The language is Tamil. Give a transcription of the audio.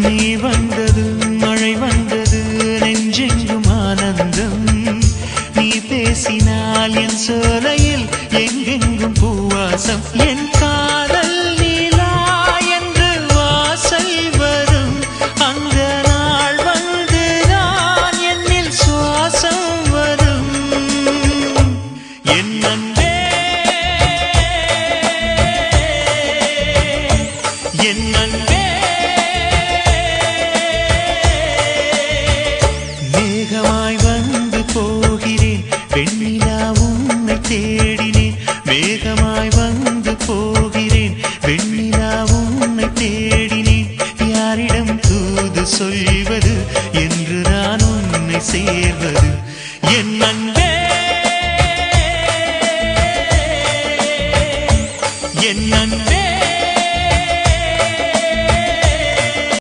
நீ வந்தது மழை வந்தது நெஞ்செங்கும் ஆனந்தம். நீ பேசினால் என் சோலையில் எங்கெங்கும் பூவாசம். என் காதல் நீலா என்று வாசல் வரும். அந்த நாள் வந்து நான் என்னில் சுவாசம் வரும். என் அன்பே என் அன்பே. மௌனமாய் வந்து போகிறேன். வெண்ணிலா உன்னை தேடினேன். வேகமாய் வந்து போகிறேன். வெண்ணிலா உன்னை தேடினேன். யாரிடம் தூது சொல்வது? என்று நான் உன்னை சேர்வது. என் அன்பே என் அன்பே.